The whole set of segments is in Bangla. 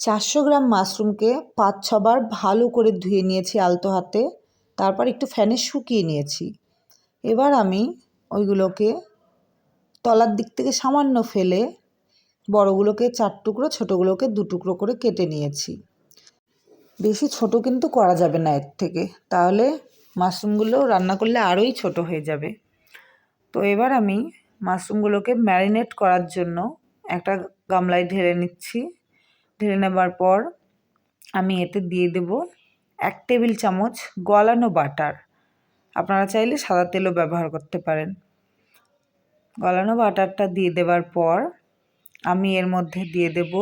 চারশো গ্রাম মাশরুমকে পাঁচ, ছবার ভালো করে ধুয়ে নিয়েছি আলতো হাতে। তারপর একটু ফ্যানে শুকিয়ে নিয়েছি। এবার আমি ওইগুলোকে তলার দিক থেকে সামান্য ফেলে বড়গুলোকে চার টুকরো, ছোটোগুলোকে দু টুকরো করে কেটে নিয়েছি। বেশি ছোট কিন্তু করা যাবে না এর থেকে। তাহলে মাশরুমগুলো রান্না করলে আরোই ছোট হয়ে যাবে। তো এবার আমি মাশরুমগুলোকে ম্যারিনেট করার জন্য একটা গামলায় ঢেলে নিচ্ছি। ঢেলে নেবার পর আমি এতে দিয়ে দেব এক টেবিল চামচ গলানো বাটার। আপনারা চাইলে সাদা তেলও ব্যবহার করতে পারেন। গলানো বাটারটা দিয়ে দেবার পর আমি এর মধ্যে দিয়ে দেব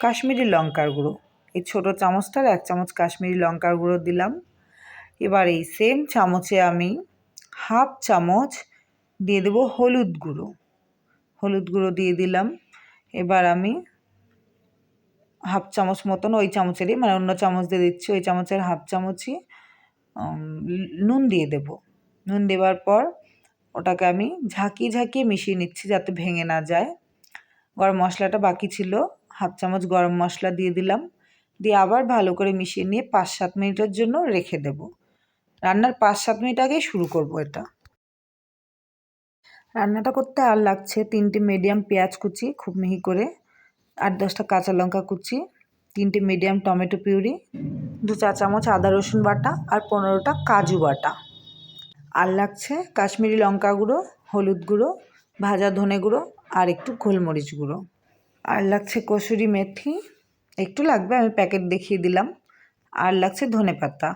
কাশ্মীরি লঙ্কার গুঁড়ো। এই ছোটো চামচটার এক চামচ কাশ্মীরি লঙ্কার গুঁড়ো দিলাম। এবার এই সেম চামচে আমি হাফ চামচ দিয়ে দেব হলুদ গুঁড়ো। হলুদ গুঁড়ো দিয়ে দিলাম। এবার আমি হাফ চামচ মতন ওই চামচেরই মানে অন্য চামচ দিয়ে দিচ্ছি, ওই চামচের হাফ চামচই নুন দিয়ে দেব। নুন দেওয়ার পর ওটাকে আমি ঝাঁকিয়ে ঝাঁকিয়ে মিশিয়ে নিচ্ছি যাতে ভেঙে না যায়। গরম মশলাটা বাকি ছিল, হাফ চামচ গরম মশলা দিয়ে দিলাম। দিয়ে আবার ভালো করে মিশিয়ে নিয়ে পাঁচ সাত মিনিটের জন্য রেখে দেব। রান্নার পাঁচ সাত মিনিট আগেই শুরু করব এটা। রান্নাটা করতে আর লাগছে তিনটে মিডিয়াম পেঁয়াজ কুচি, খুব মিহি করে। আট দশটা কাঁচা লঙ্কা কুচি, তিনটে মিডিয়াম টমেটো পিউরি, দু চা চামচ আদা রসুন বাটা আর পনেরোটা কাজু বাটা। আর লাগছে কাশ্মীরি লঙ্কা গুঁড়ো, হলুদ গুঁড়ো, ভাজা ধনে গুঁড়ো আর একটু গোলমরিচ গুঁড়ো। আর লাগছে কসুরি মেথি, একটু লাগবে, আমি প্যাকেট দেখিয়ে দিলাম। আর লাগছে ধনে পাতা।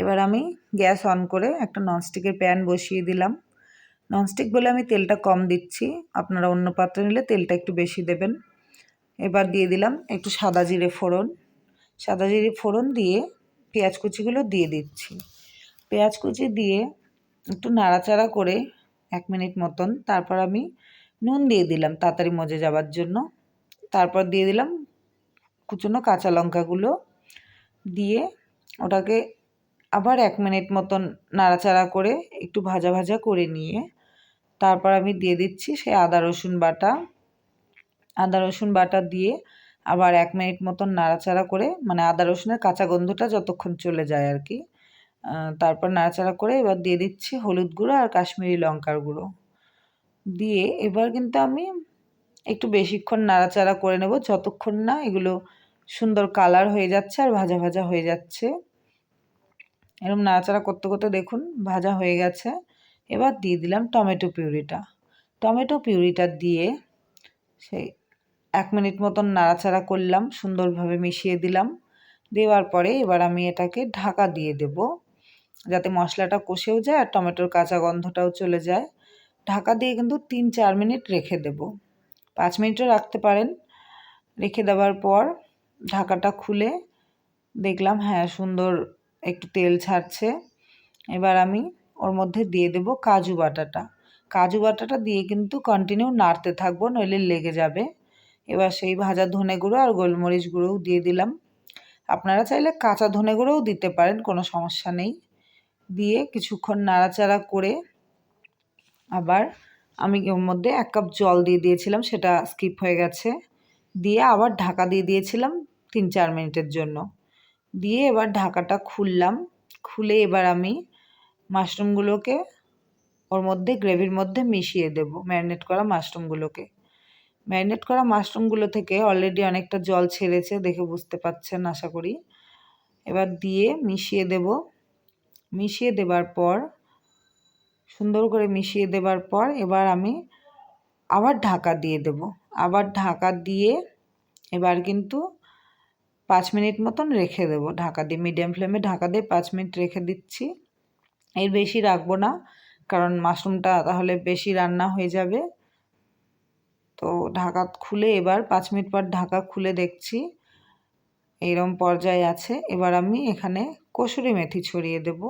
এবার আমি গ্যাস অন করে একটা ননস্টিকের প্যান বসিয়ে দিলাম। ননস্টিক বলে আমি তেলটা কম দিচ্ছি, আপনারা অন্য পাত্রে নিলে তেলটা একটু বেশি দেবেন। এবার দিয়ে দিলাম একটু সাদা জিরে ফোড়ন। সাদা জিরে ফোড়ন দিয়ে পেঁয়াজ কুচিগুলো দিয়ে দিচ্ছি। পেঁয়াজ কুচি দিয়ে একটু নাড়াচাড়া করে এক মিনিট মতন তারপর আমি নুন দিয়ে দিলাম তাড়াতাড়ি মজে যাওয়ার জন্য। তারপর দিয়ে দিলাম কুচনো কাঁচা লঙ্কাগুলো দিয়ে ওটাকে আবার এক মিনিট মতন নাড়াচাড়া করে একটু ভাজা ভাজা করে নিয়ে তারপর আমি দিয়ে দিচ্ছি সেই আদা রসুন বাটা। আদা, রসুন বাটা দিয়ে আবার এক মিনিট মতন নাড়াচাড়া করে মানে আদা, রসুনের কাঁচা গন্ধটা যতক্ষণ চলে যায় আর কি তারপর নাড়াচাড়া করে এবার দিয়ে দিচ্ছি হলুদ গুঁড়ো আর কাশ্মীরি লঙ্কার গুঁড়ো। দিয়ে এবার কিন্তু আমি একটু বেশিক্ষণ নাড়াচাড়া করে নেব যতক্ষণ না এগুলো সুন্দর কালার হয়ে যাচ্ছে আর ভাজা ভাজা হয়ে যাচ্ছে। এরকম নাড়াচাড়া করতে করতে দেখুন ভাজা হয়ে গেছে। এবার দিয়ে দিলাম টমেটো পিউরিটা। টমেটো পিউরিটা দিয়ে সেই এক মিনিট মতন নাড়াচাড়া করলাম, সুন্দরভাবে মিশিয়ে দিলাম। দেওয়ার পরে এবার আমি এটাকে ঢাকা দিয়ে দেব, যাতে মশলাটা কষেও যায় আর টমেটোর কাঁচা গন্ধটাও চলে যায়। ঢাকা দিয়ে কিন্তু তিন চার মিনিট রেখে দেব। পাঁচ মিনিটও রাখতে পারেন। রেখে দেওয়ার পর ঢাকাটা খুলে দেখলাম হ্যাঁ সুন্দর একটু তেল ছাড়ছে। এবার আমি ওর মধ্যে দিয়ে দেব কাজু বাটাটা। কাজু বাটাটা দিয়ে কিন্তু কন্টিনিউ নাড়তে থাকব, নইলে লেগে যাবে। এবার সেই ভাজা ধনে গুঁড়ো আর গোলমরিচ গুঁড়োও দিয়ে দিলাম। আপনারা চাইলে কাঁচা ধনে গুঁড়োও দিতে পারেন, কোনো সমস্যা নেই। দিয়ে কিছুক্ষণ নাড়াচাড়া করে আবার আমি ওর মধ্যে এক কাপ জল দিয়ে দিয়েছিলাম, সেটা স্কিপ হয়ে গেছে। দিয়ে আবার ঢাকা দিয়ে দিয়েছিলাম তিন চার মিনিটের জন্য। দিয়ে এবার ঢাকাটা খুললাম। খুলে এবার আমি মাশরুমগুলোকে ওর মধ্যে, গ্রেভির মধ্যে মিশিয়ে দেব, ম্যারিনেট করা মাশরুমগুলোকে। ম্যারিনেট করা মাশরুমগুলো থেকে অলরেডি অনেকটা জল ছেড়েছে, দেখে বুঝতে পাচ্ছেন, আশা করি। এবার দিয়ে মিশিয়ে দেব। মিশিয়ে দেবার পর, সুন্দর করে মিশিয়ে দেবার পর এবার আমি আবার ঢাকা দিয়ে দেব। আবার ঢাকা দিয়ে এবার কিন্তু পাঁচ মিনিট মতন রেখে দেব। ঢাকা দিয়ে মিডিয়াম ফ্লেমে ঢাকা দিয়ে পাঁচ মিনিট রেখে দিচ্ছি। এর বেশি রাখব না, কারণ মাশরুমটা তাহলে বেশি রান্না হয়ে যাবে। তো ঢাকা খুলে এবার পাঁচ মিনিট পর ঢাকা খুলে দেখছি এইরকম পর্যায়ে আছে। এবার আমি এখানে কসুরি মেথি ছড়িয়ে দেব।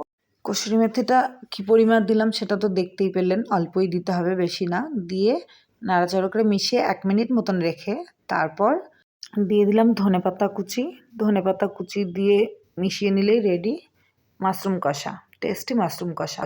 কসুরি মেথিটা কী পরিমাণ দিলাম সেটা তো দেখতেই পেলেন, অল্পই দিতে হবে, বেশি না। দিয়ে নাড়াচাড়া করে মিশিয়ে এক মিনিট মতন রেখে তারপর দিয়ে দিলাম ধনে পাতা কুচি। ধনে পাতা কুচি দিয়ে মিশিয়ে নিলেই রেডি মাশরুম কষা টেস্টি মাশরুম কষা।